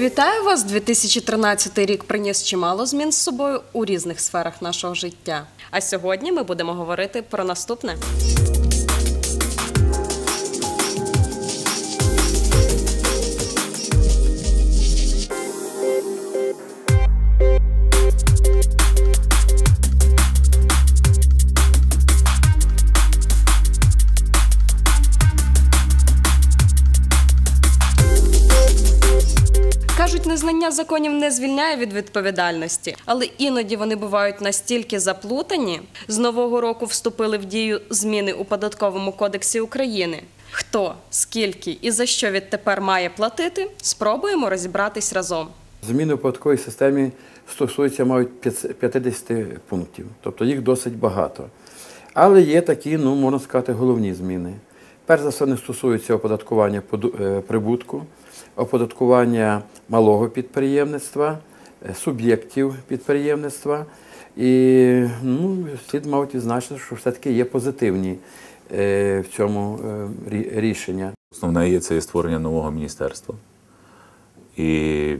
Вітаю вас! 2013 рік приніс чимало змін з собою у різних сферах нашого життя. А сьогодні ми будемо говорити про наступне. Законів не звільняє від відповідальності, але іноді вони бувають настільки заплутані. З нового року вступили в дію зміни у податковому кодексі України. Хто, скільки і за що відтепер має платити, спробуємо розібратись разом. Зміни в податковій системі стосуються мають 50 пунктів, тобто їх досить багато. Але є такі, ну можна сказати, головні зміни. Перш за все, не стосуються оподаткування е, прибутку, оподаткування малого підприємництва, е, суб'єктів підприємництва. І ну, слід, мабуть, відзначити, що все-таки є позитивні е, в цьому е, рішення. Основне є це є створення нового міністерства. І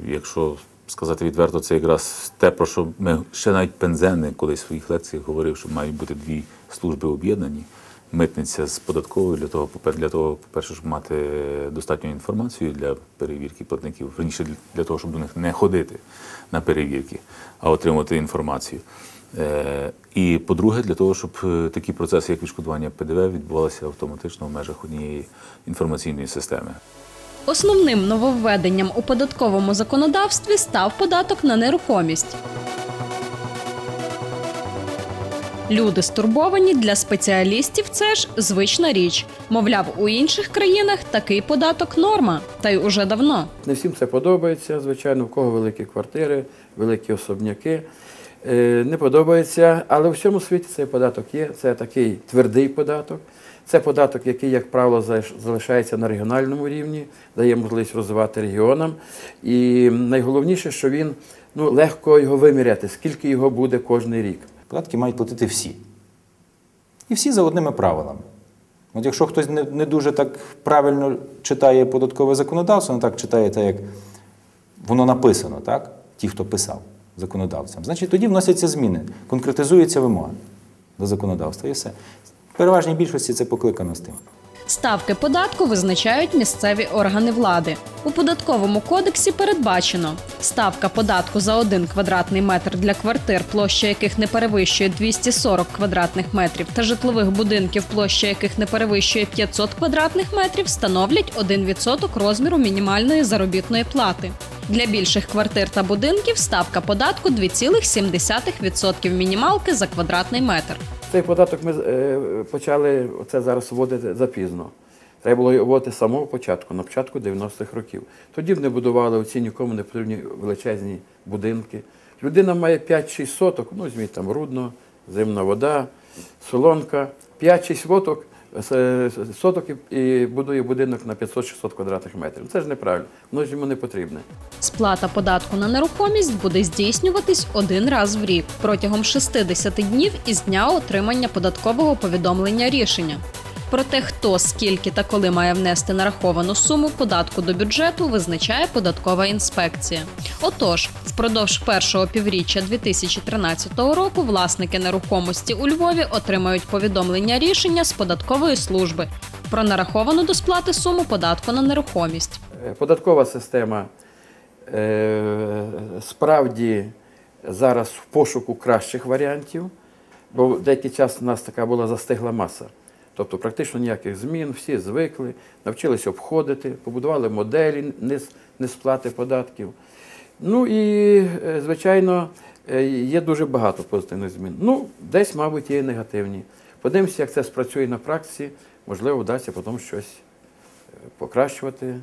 якщо сказати відверто, це якраз те, про що ми ще навіть Пензенник колись в своїх лекціях говорив, що мають бути дві служби об'єднані. Митниця з податковою для того, для того, по-перше, щоб мати достатню інформацію для перевірки платників, раніше для того, щоб до них не ходити на перевірки, а отримати інформацію. Е, І по-друге, для того, щоб е, такі процеси, як відшкодування ПДВ, відбувалися автоматично в межах однієї інформаційної системи. Основним нововведенням у податковому законодавстві став податок на нерухомість. Люди стурбовані для спеціалістів це ж звична річ. Мовляв, у інших країнах такий податок норма, та й уже давно. Не всім це подобається, звичайно, в кого великі квартири, великі особняки. Е, Не подобається, але в всьому світі цей податок є. Це такий твердий податок. Це податок, який, як правило, залиш- залишається на регіональному рівні, дає можливість розвивати регіонам. І найголовніше, що він ну, легко його виміряти, скільки його буде кожний рік. Податки мають платити всі. І всі за одними правилами. От якщо хтось не, не дуже так правильно читає податкове законодавство, не так читає так, як воно написано, так? ті, хто писав законодавцям, значить тоді вносяться зміни, конкретизується вимога до законодавства і все. В переважній більшості це покликано з тим. Ставки податку визначають місцеві органи влади. У податковому кодексі передбачено ставка податку за один квадратний метр для квартир, площа яких не перевищує 240 квадратних метрів, та житлових будинків, площа яких не перевищує 500 квадратних метрів, становлять 1% розміру мінімальної заробітної плати. Для більших квартир та будинків ставка податку 2,7% мінімалки за квадратний метр. Цей податок ми е, почали це зараз вводити запізно. Треба було його вводити з самого початку, на початку 90-х років. Тоді б не будували оці нікому не потрібні величезні будинки. Людина має 5-6 соток, ну візьміть там рудно, зимна вода, солонка, 5-6 соток, соток і- будує будинок на 500-600 квадратних метрів. Це ж неправильно, воно ж йому не потрібне. Сплата податку на нерухомість буде здійснюватись один раз в рік протягом 60 днів із дня отримання податкового повідомлення рішення. Про те, хто, скільки та коли має внести нараховану суму податку до бюджету, визначає податкова інспекція. Отож, впродовж першого півріччя 2013 року власники нерухомості у Львові отримають повідомлення рішення з податкової служби про нараховану до сплати суму податку на нерухомість. Е, Податкова система е, справді зараз в пошуку кращих варіантів, бо деякий час у нас така була застигла маса. Тобто практично ніяких змін, всі звикли, навчилися обходити, побудували моделі несплати податків. Ну і, е, звичайно, е, є дуже багато позитивних змін. Ну, десь, мабуть, є і негативні. Подивимося, як це спрацює на практиці, можливо, вдасться потім щось е, покращувати,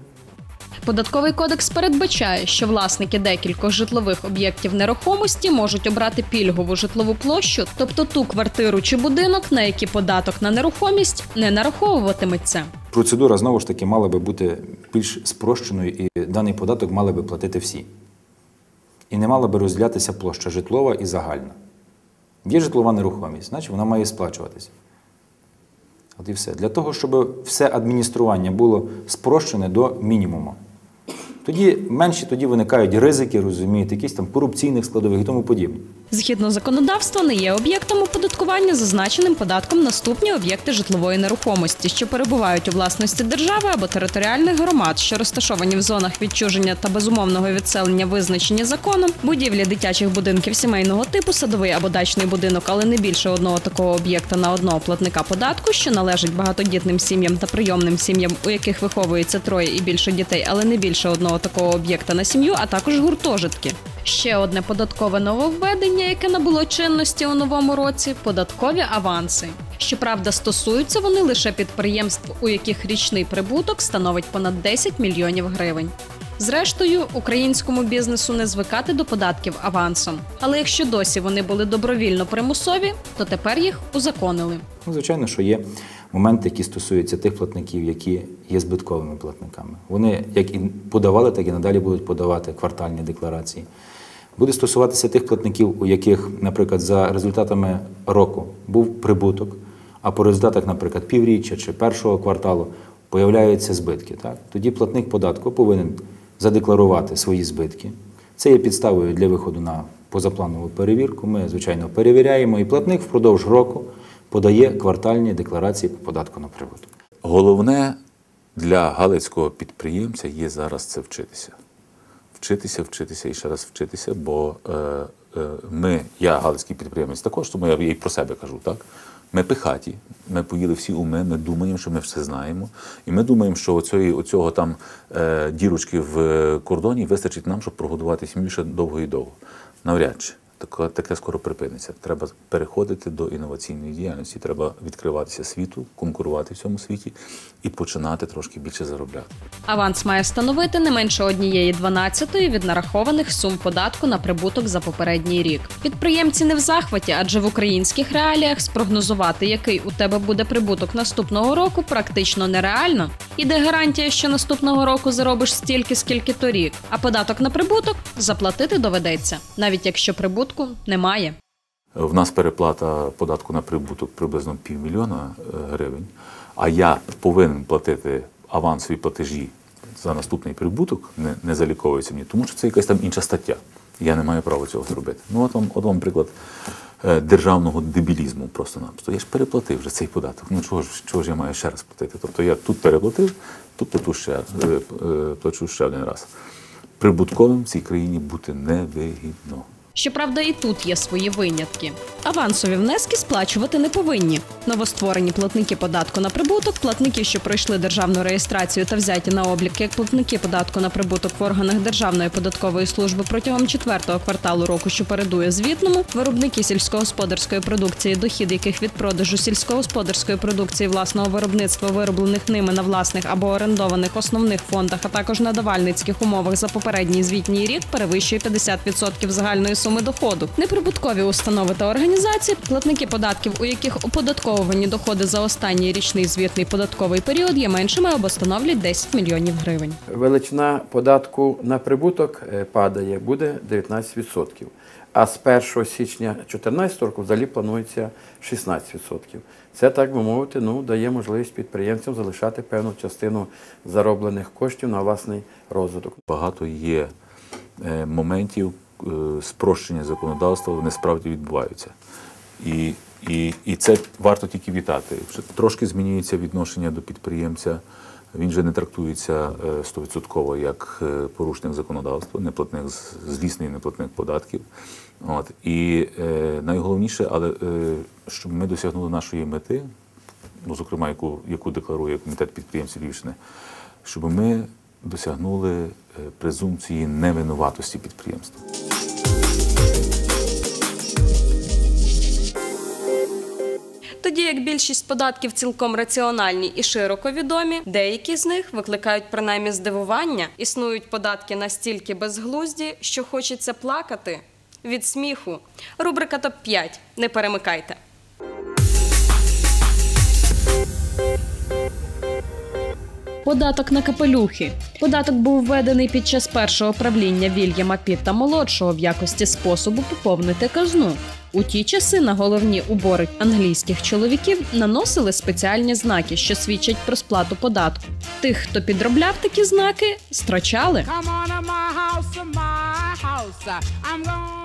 Податковий кодекс передбачає, що власники декількох житлових об'єктів нерухомості можуть обрати пільгову житлову площу, тобто ту квартиру чи будинок, на які податок на нерухомість не нараховуватиметься. Процедура знову ж таки мала би бути більш спрощеною, і даний податок мали би платити всі. І не мала би розділятися площа житлова і загальна. Є житлова нерухомість, значить вона має сплачуватися. От і все. Для того, щоб все адміністрування було спрощене до мінімуму. Тоді менші тоді виникають ризики, розумієте, якісь там корупційних складових і тому подібне. Згідно законодавства, не є об'єктом оподаткування, зазначеним податком наступні об'єкти житлової нерухомості, що перебувають у власності держави або територіальних громад, що розташовані в зонах відчуження та безумовного відселення, визначені законом, будівлі дитячих будинків сімейного типу, садовий або дачний будинок, але не більше одного такого об'єкта на одного платника податку, що належить багатодітним сім'ям та прийомним сім'ям, у яких виховується троє і більше дітей, але не більше одного такого об'єкта на сім'ю, а також гуртожитки. Ще одне податкове нововведення, яке набуло чинності у новому році податкові аванси. Щоправда, стосуються вони лише підприємств, у яких річний прибуток становить понад 10 мільйонів гривень. Зрештою, українському бізнесу не звикати до податків авансом. Але якщо досі вони були добровільно примусові, то тепер їх узаконили. Ну, звичайно, що є моменти, які стосуються тих платників, які є збитковими платниками. Вони як і подавали, так і надалі будуть подавати квартальні декларації. Буде стосуватися тих платників, у яких, наприклад, за результатами року був прибуток, а по результатах, наприклад, півріччя чи першого кварталу появляються збитки. Так? Тоді платник податку повинен задекларувати свої збитки. Це є підставою для виходу на позапланову перевірку. Ми, звичайно, перевіряємо, і платник впродовж року подає квартальні декларації по податку на прибуток. Головне для галицького підприємця є зараз це вчитися. Вчитися, вчитися і ще раз вчитися, бо е, е, ми, я галицький підприємець також, тому я і про себе кажу, так? Ми пихаті, ми поїли всі уми, ми думаємо, що ми все знаємо. І ми думаємо, що оцього, оцього там е, дірочки в кордоні вистачить нам, щоб прогодувати сім'ю ще довго і довго. Навряд чи. Таке, таке скоро припиниться. Треба переходити до інноваційної діяльності. Треба відкриватися світу, конкурувати в цьому світі і починати трошки більше заробляти. Аванс має становити не менше однієї дванадцятої від нарахованих сум податку на прибуток за попередній рік. Підприємці не в захваті, адже в українських реаліях спрогнозувати, який у тебе буде прибуток наступного року, практично нереально. Іде гарантія, що наступного року заробиш стільки, скільки торік, а податок на прибуток заплатити доведеться, навіть якщо прибутку немає. В нас переплата податку на прибуток приблизно півмільйона е, гривень, а я повинен платити авансові платежі за наступний прибуток, не, не заліковується мені, тому що це якась там інша стаття. Я не маю права цього зробити. Ну, от вам, от вам приклад е, державного дебілізму просто-напросто. Я ж переплатив вже цей податок. Ну чого ж, чого ж я маю ще раз платити? Тобто я тут переплатив, тут плату ще, е, плачу ще один раз. Прибутковим в цій країні бути невигідно. Щоправда, і тут є свої винятки. Авансові внески сплачувати не повинні. Новостворені платники податку на прибуток, платники, що пройшли державну реєстрацію та взяті на облік як платники податку на прибуток в органах Державної податкової служби протягом четвертого кварталу року, що передує звітному, виробники сільськогосподарської продукції, дохід яких від продажу сільськогосподарської продукції власного виробництва, вироблених ними на власних або орендованих основних фондах, а також на давальницьких умовах за попередній звітній рік перевищує 50% загальної суми доходу. Неприбуткові установи та організації, платники податків, у яких оподатковувані доходи за останній річний звітний податковий період є меншими або становлять 10 мільйонів гривень. Величина податку на прибуток е, падає, буде 19%. А з 1 січня 2014 року взагалі планується 16%. Це, так би мовити, ну, дає можливість підприємцям залишати певну частину зароблених коштів на власний розвиток. Багато є е, моментів спрощення законодавства, вони справді відбуваються. І, і, і це варто тільки вітати. Трошки змінюється відношення до підприємця. Він же не трактується е, стовідсотково як е, порушник законодавства, неплатник з- злісний неплатник податків. От. І е, найголовніше, але е, щоб ми досягнули нашої мети, ну, зокрема, яку, яку декларує комітет підприємців Львівщини, щоб ми досягнули е, презумпції невинуватості підприємства. Тоді як більшість податків цілком раціональні і широко відомі, деякі з них викликають принаймні здивування. Існують податки настільки безглузді, що хочеться плакати від сміху. Рубрика топ 5 Не перемикайте. Податок на капелюхи. Податок був введений під час першого правління Вільяма Пітта молодшого в якості способу поповнити казну. У ті часи на головні убори англійських чоловіків наносили спеціальні знаки, що свідчать про сплату податку. Тих, хто підробляв такі знаки, страчали.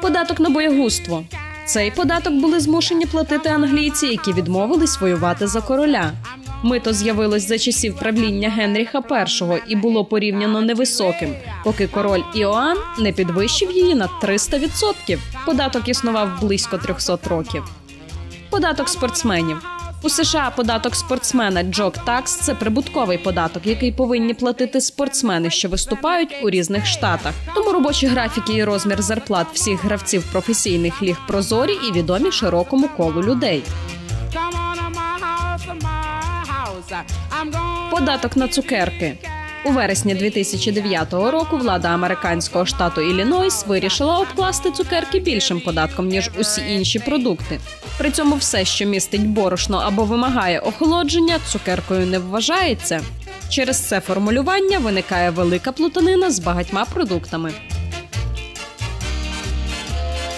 Податок на боягузтво. Цей податок були змушені платити англійці, які відмовились воювати за короля. Мито з'явилось за часів правління Генріха І і було порівняно невисоким, поки король Іоанн не підвищив її на 300%. Податок існував близько 300 років. Податок спортсменів. У США податок спортсмена Джок Такс це прибутковий податок, який повинні платити спортсмени, що виступають у різних штатах. Тому робочі графіки і розмір зарплат всіх гравців професійних ліг прозорі і відомі широкому колу людей. Податок на цукерки. У вересні 2009 року влада американського штату Іллінойс вирішила обкласти цукерки більшим податком ніж усі інші продукти. При цьому все, що містить борошно або вимагає охолодження, цукеркою не вважається. Через це формулювання виникає велика плутанина з багатьма продуктами.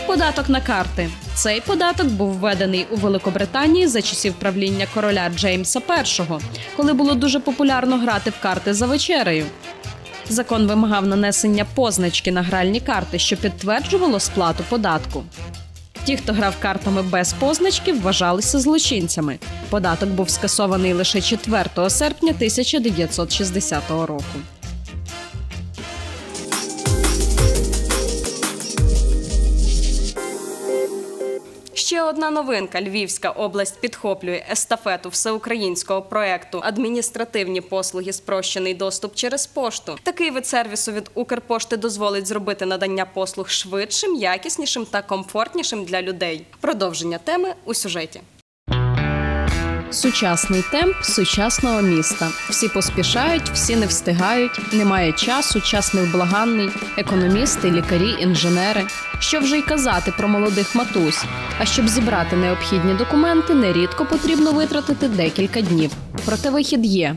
Податок на карти. Цей податок був введений у Великобританії за часів правління короля Джеймса І, коли було дуже популярно грати в карти за вечерею. Закон вимагав нанесення позначки на гральні карти, що підтверджувало сплату податку. Ті, хто грав картами без позначки, вважалися злочинцями. Податок був скасований лише 4 серпня 1960 року. Ще одна новинка: Львівська область підхоплює естафету всеукраїнського проекту Адміністративні послуги спрощений доступ через пошту. Такий вид сервісу від Укрпошти дозволить зробити надання послуг швидшим, якіснішим та комфортнішим для людей. Продовження теми у сюжеті. Сучасний темп сучасного міста. Всі поспішають, всі не встигають, немає часу, час невблаганний, економісти, лікарі, інженери. Що вже й казати про молодих матусь. А щоб зібрати необхідні документи, нерідко потрібно витратити декілька днів. Проте вихід є.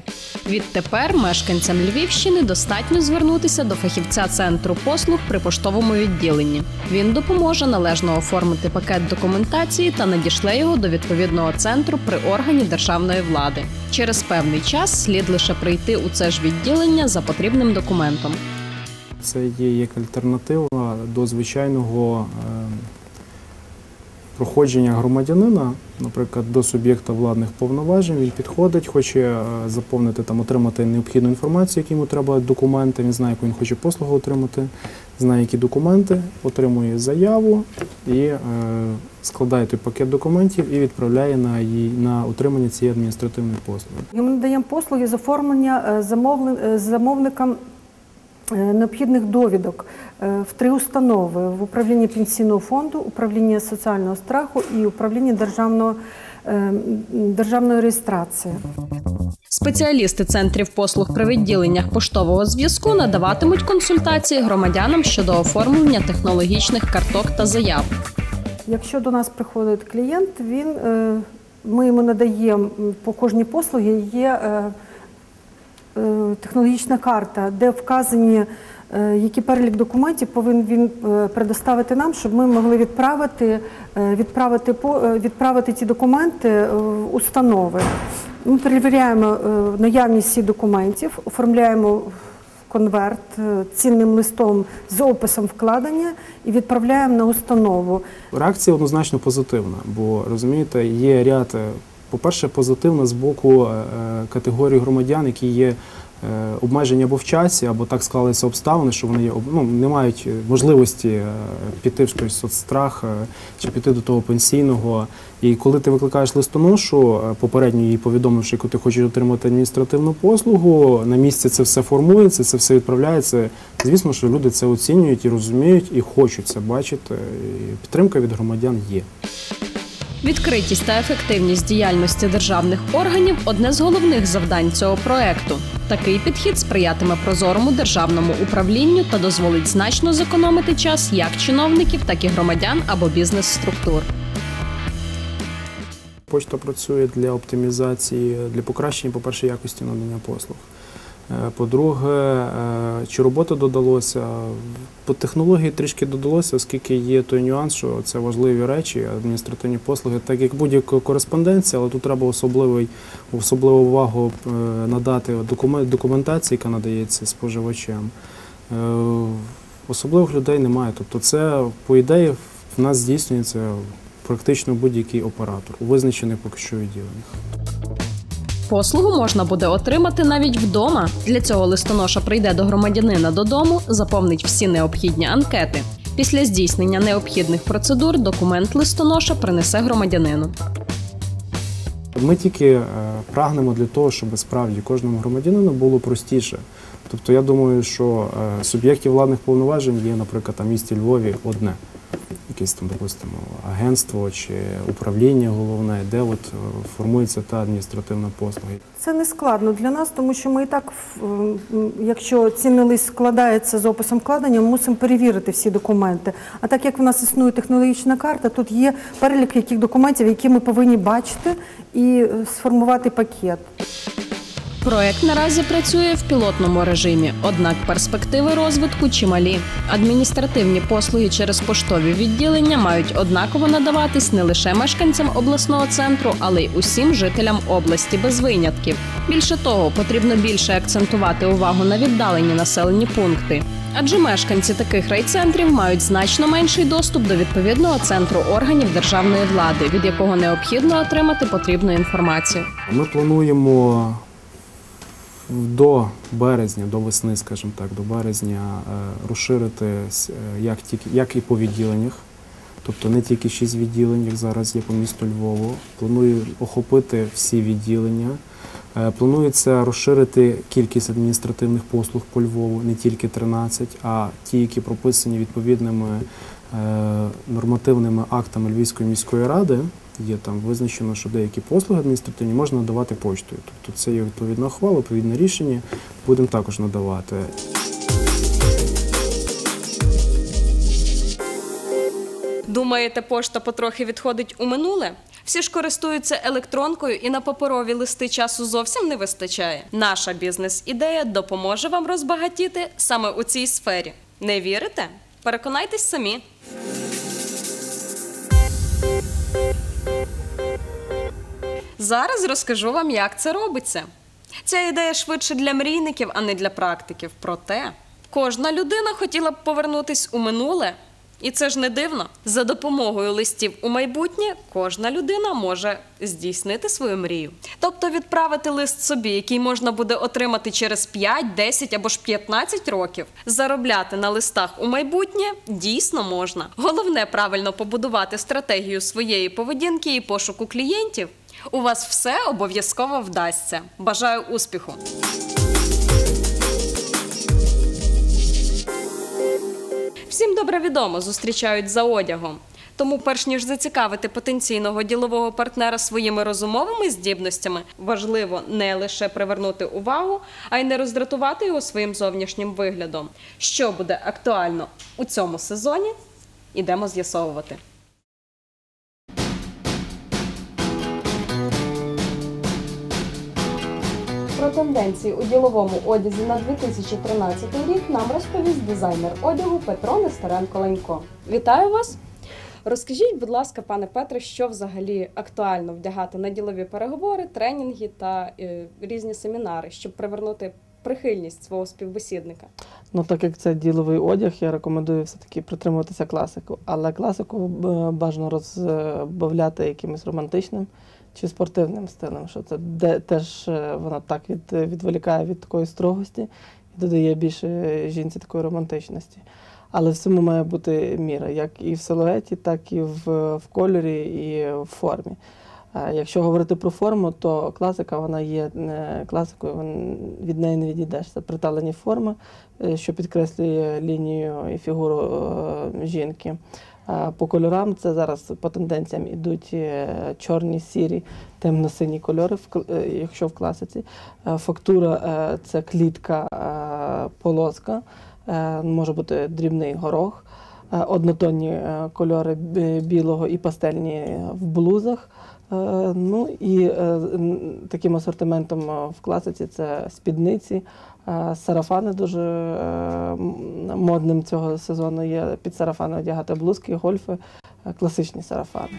Відтепер мешканцям Львівщини достатньо звернутися до фахівця центру послуг при поштовому відділенні. Він допоможе належно оформити пакет документації та надішле його до відповідного центру при органі державної влади. Через певний час слід лише прийти у це ж відділення за потрібним документом. Це є як альтернатива до звичайного е, проходження громадянина, наприклад, до суб'єкта владних повноважень. Він підходить, хоче е, заповнити там, отримати необхідну інформацію, які йому треба документи. Він знає, яку він хоче послугу отримати, знає, які документи, отримує заяву і е, складає той пакет документів і відправляє на її на отримання цієї адміністративної послуги. Ми надаємо послуги з оформлення е, е, замовникам необхідних довідок в три установи: в управлінні пенсійного фонду, управління соціального страху і управління державного, е, державної реєстрації. Спеціалісти центрів послуг при відділеннях поштового зв'язку надаватимуть консультації громадянам щодо оформлення технологічних карток та заяв. Якщо до нас приходить клієнт, він, е, ми йому надаємо по кожній послугі є е, е, технологічна карта, де вказані, е, який перелік документів повинен він е, предоставити нам, щоб ми могли відправити, е, відправити, е, відправити ті документи е, в установи. Ми перевіряємо е, наявність всіх документів, оформляємо конверт е, цінним листом з описом вкладення і відправляємо на установу. Реакція однозначно позитивна, бо розумієте, є ряд, е, по-перше, позитивна з боку е, категорії громадян, які є е, обмежені або в часі, або так склалися обставини, що вони є, ну, не мають е, можливості е, піти в той соцстрах чи піти до того пенсійного. І коли ти викликаєш листоношу, попередньо їй повідомивши, яку ти хочеш отримати адміністративну послугу, на місці це все формується, це все відправляється. Звісно, що люди це оцінюють і розуміють, і хочуть це бачити. І підтримка від громадян є. Відкритість та ефективність діяльності державних органів одне з головних завдань цього проекту. Такий підхід сприятиме прозорому державному управлінню та дозволить значно зекономити час як чиновників, так і громадян або бізнес-структур. Почта працює для оптимізації, для покращення, по-перше, якості надання послуг. Е, По-друге, е, чи робота додалося? По технології трішки додалося, оскільки є той нюанс, що це важливі речі, адміністративні послуги, так як будь-яка кореспонденція, але тут треба особливу увагу е, надати документації, яка надається споживачам. Особливих людей немає. Тобто, це, по ідеї, в нас здійснюється практично будь-який оператор у визначених поки що відділеннях. Послугу можна буде отримати навіть вдома. Для цього листоноша прийде до громадянина додому, заповнить всі необхідні анкети. Після здійснення необхідних процедур документ листоноша принесе громадянину. Ми тільки е, прагнемо для того, щоб справді кожному громадянину було простіше. Тобто, я думаю, що е, суб'єктів владних повноважень є, наприклад, в місті Львові одне. Якесь там, допустимо, агентство чи управління головне, де от е, формується та адміністративна послуга. Це не складно для нас, тому що ми і так, якщо цінний лист складається з описом вкладення, ми мусимо перевірити всі документи. А так як в нас існує технологічна карта, тут є перелік яких документів, які ми повинні бачити і е, сформувати пакет. Проект наразі працює в пілотному режимі, однак перспективи розвитку чималі. Адміністративні послуги через поштові відділення мають однаково надаватись не лише мешканцям обласного центру, але й усім жителям області без винятків. Більше того, потрібно більше акцентувати увагу на віддалені населені пункти. Адже мешканці таких райцентрів мають значно менший доступ до відповідного центру органів державної влади, від якого необхідно отримати потрібну інформацію. Ми плануємо до березня, до весни, скажімо так, до березня е, розширити е, як, тільки, як і по відділеннях. Тобто не тільки шість відділень, як зараз є по місту Львову. Планую охопити всі відділення. Е, Планується розширити кількість адміністративних послуг по Львову, не тільки 13, а ті, які прописані відповідними нормативними актами Львівської міської ради. Є там визначено, що деякі послуги адміністративні можна надавати поштою. Тобто це є відповідна ухвала, відповідне рішення. Будемо також надавати. Думаєте, пошта потрохи відходить у минуле? Всі ж користуються електронкою і на паперові листи часу зовсім не вистачає. Наша бізнес-ідея допоможе вам розбагатіти саме у цій сфері. Не вірите? Переконайтесь самі. Зараз розкажу вам, як це робиться. Ця ідея швидше для мрійників, а не для практиків. Проте кожна людина хотіла б повернутись у минуле. І це ж не дивно. За допомогою листів у майбутнє кожна людина може здійснити свою мрію. Тобто відправити лист собі, який можна буде отримати через 5, 10 або ж 15 років. Заробляти на листах у майбутнє дійсно можна. Головне правильно побудувати стратегію своєї поведінки і пошуку клієнтів. У вас все обов'язково вдасться. Бажаю успіху! Всім добре відомо, зустрічають за одягом. Тому, перш ніж зацікавити потенційного ділового партнера своїми розумовими здібностями, важливо не лише привернути увагу, а й не роздратувати його своїм зовнішнім виглядом. Що буде актуально у цьому сезоні? Ідемо з'ясовувати. Про тенденції у діловому одязі на 2013 рік нам розповість дизайнер одягу Петро Нестеренко Ленько. Вітаю вас! Розкажіть, будь ласка, пане Петре, що взагалі актуально вдягати на ділові переговори, тренінги та е, різні семінари, щоб привернути прихильність свого співбесідника? Ну, так як це діловий одяг, я рекомендую все-таки притримуватися класику. Але класику е, бажано розбавляти якимось романтичним чи спортивним стилем, що це де, теж е, воно так від, відволікає від такої строгості і додає більше жінці такої романтичності. Але всьому має бути міра, як і в силуеті, так і в, в кольорі, і в формі. Е, Якщо говорити про форму, то класика вона є е, класикою, від неї не відійдеш. Це приталені форми, е, що підкреслює лінію і фігуру е, жінки. По кольорам це зараз по тенденціям ідуть е, чорні, сірі, темно-сині кольори, е, якщо в класиці. Е, Фактура це клітка, полоска, може бути дрібний горох. однотонні кольори білого і пастельні в блузах. Ну і таким асортиментом в класиці це спідниці, сарафани дуже е, модним цього сезону є під сарафани одягати блузки, гольфи, е, класичні сарафани.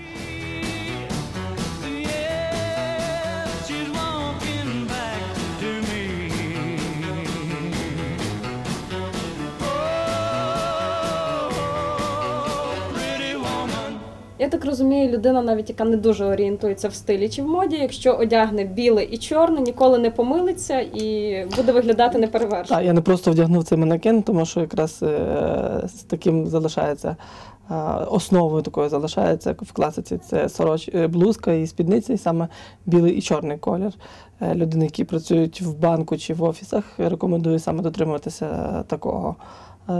Я так розумію, людина, навіть яка не дуже орієнтується в стилі чи в моді, якщо одягне біле і чорне, ніколи не помилиться і буде виглядати неперевершено. Так, я не просто вдягнув цей манекен, тому що якраз е, з таким залишається е, основою такою залишається в класиці. Це сороч, е, блузка і спідниця, і саме білий і чорний колір. Людини, які працюють в банку чи в офісах, рекомендую саме дотримуватися такого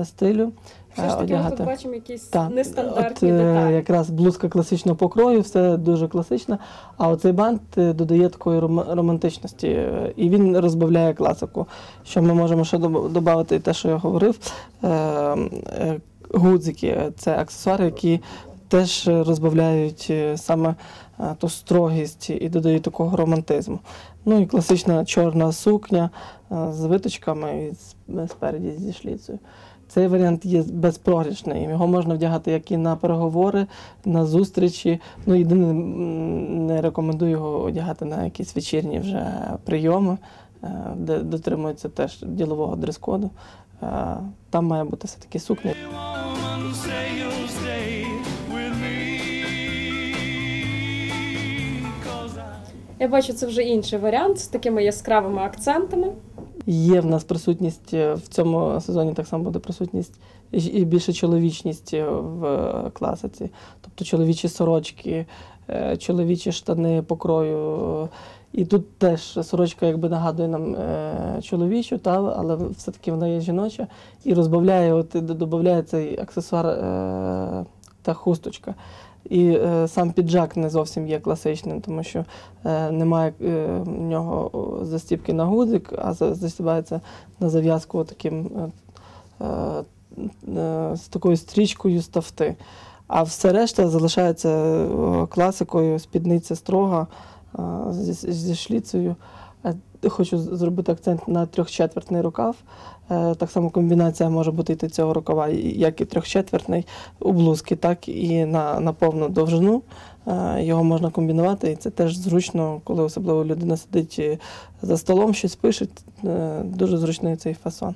стилю. Все ж таки, ми тут бачимо якісь Так, нестандартні от, е, деталі. Якраз блузка класичного покрою, все дуже класичне. А оцей бант е, додає такої романтичності, е, і він розбавляє класику. Що ми можемо ще додати те, що я говорив. Гудзики це аксесуари, які теж розбавляють саме ту строгість і додають такого романтизму. Ну і класична чорна сукня з виточками і спереді зі шліцею. Цей варіант є безпрограшний. Його можна вдягати як і на переговори, на зустрічі. Ну, єдине, не рекомендую його одягати на якісь вечірні вже прийоми, е, де дотримується теж ділового дрес-коду. Е, Там має бути сукня. Me. 'Cause I Я бачу, це вже інший варіант з такими яскравими акцентами. Є в нас присутність е, в цьому сезоні так само буде присутність і більше чоловічність е, в е, класиці. Тобто чоловічі сорочки, чоловічі штани покрою. І тут теж сорочка якби нагадує нам чоловічу, та, але все-таки вона є жіноча і розбавляє, от додає цей аксесуар та хусточка. І е, сам піджак не зовсім є класичним, тому що е, немає е, в нього о, застібки на гудзик, а за- застібається на зав'язку таким з такою стрічкою з тафти. А все решта залишається класикою, спідниця строга зі, шліцею. Хочу зробити акцент на трьохчетвертний рукав. Е, Так само комбінація може бути йти цього рукава, як і трьохчетвертний у блузки, так і на, на повну довжину. Е, Його можна комбінувати, і це теж зручно, коли особливо людина сидить е, за столом, щось пише. Дуже зручний цей фасон.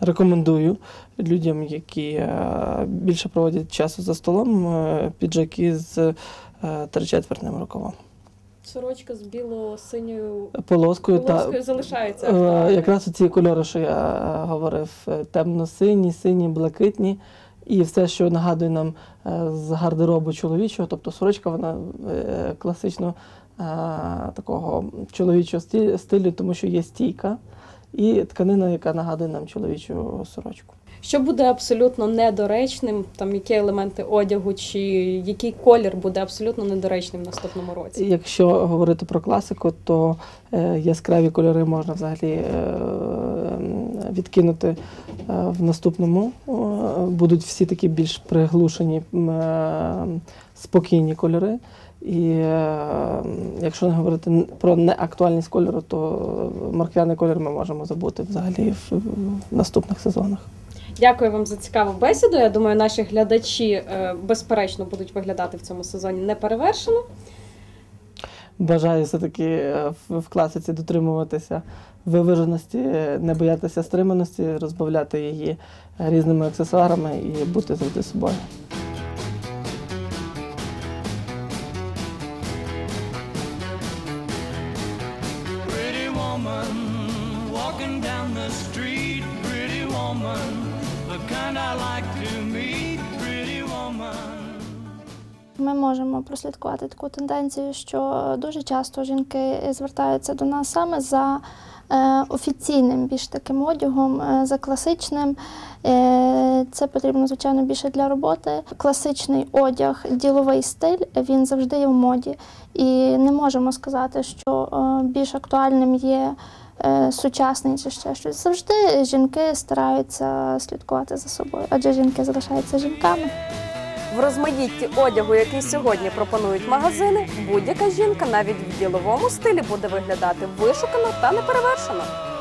Рекомендую людям, які більше проводять часу за столом, піджаки з тричетвертним рукавом. Сорочка з біло-синьою Полоскою та залишається. Е. Якраз ці кольори, що я е, говорив, е, темно-сині, сині, блакитні. І все, що нагадує нам е, з гардеробу чоловічого, тобто сорочка, вона е, класично е, такого чоловічого стилю, тому що є стійка і тканина, яка нагадує нам чоловічу сорочку. Що буде абсолютно недоречним, там які елементи одягу, чи який колір буде абсолютно недоречним в наступному році? Якщо говорити про класику, то е, яскраві кольори можна взагалі е, відкинути е, в наступному. Будуть всі такі більш приглушені, спокійні кольори. І якщо не говорити про неактуальність кольору, то морквяний колір ми можемо забути взагалі в наступних сезонах. Дякую вам за цікаву бесіду. Я думаю, наші глядачі е, безперечно будуть виглядати в цьому сезоні неперевершено. Бажаю все-таки е, в, класиці дотримуватися виваженості, не боятися стриманості, розбавляти її різними аксесуарами і бути завжди собою. Ми можемо прослідкувати таку тенденцію, що дуже часто жінки звертаються до нас саме за е, офіційним більш таким одягом, е, за класичним. Е, Це потрібно, звичайно, більше для роботи. Класичний одяг, діловий стиль, він завжди є в моді. І не можемо сказати, що більш актуальним є сучасний чи ще щось. Завжди жінки стараються слідкувати за собою, адже жінки залишаються жінками. В розмаїтті одягу, який сьогодні пропонують магазини, будь-яка жінка навіть в діловому стилі буде виглядати вишукано та неперевершено.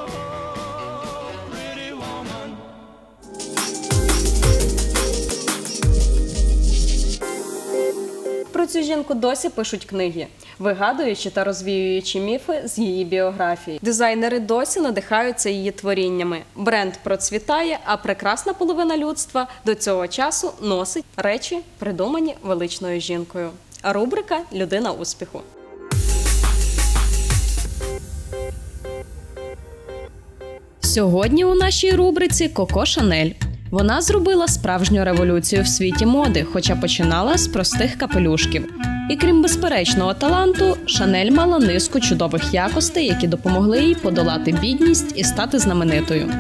Про цю жінку досі пишуть книги, вигадуючи та розвіюючи міфи з її біографії. Дизайнери досі надихаються її творіннями. Бренд процвітає, а прекрасна половина людства до цього часу носить речі, придумані величною жінкою. Рубрика Людина успіху. Сьогодні у нашій рубриці Коко Шанель. Вона зробила справжню революцію в світі моди, хоча починала з простих капелюшків. І крім безперечного таланту, Шанель мала низку чудових якостей, які допомогли їй подолати бідність і стати знаменитою.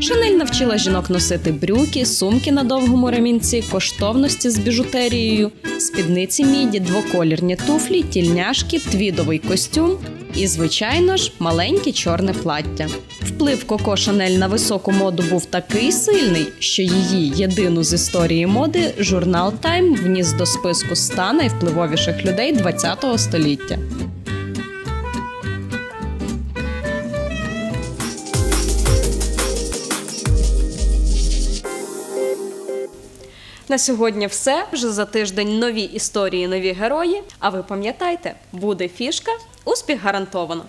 Шанель навчила жінок носити брюки, сумки на довгому ремінці, коштовності з біжутерією, спідниці міді, двоколірні туфлі, тільняшки, твідовий костюм і, звичайно ж, маленьке чорне плаття. Вплив Коко Шанель на високу моду був такий сильний, що її єдину з історії моди журнал Time вніс до списку 100 найвпливовіших людей ХХ століття. На сьогодні все. Вже за тиждень нові історії, нові герої. А ви пам'ятайте, буде фішка, успіх гарантовано.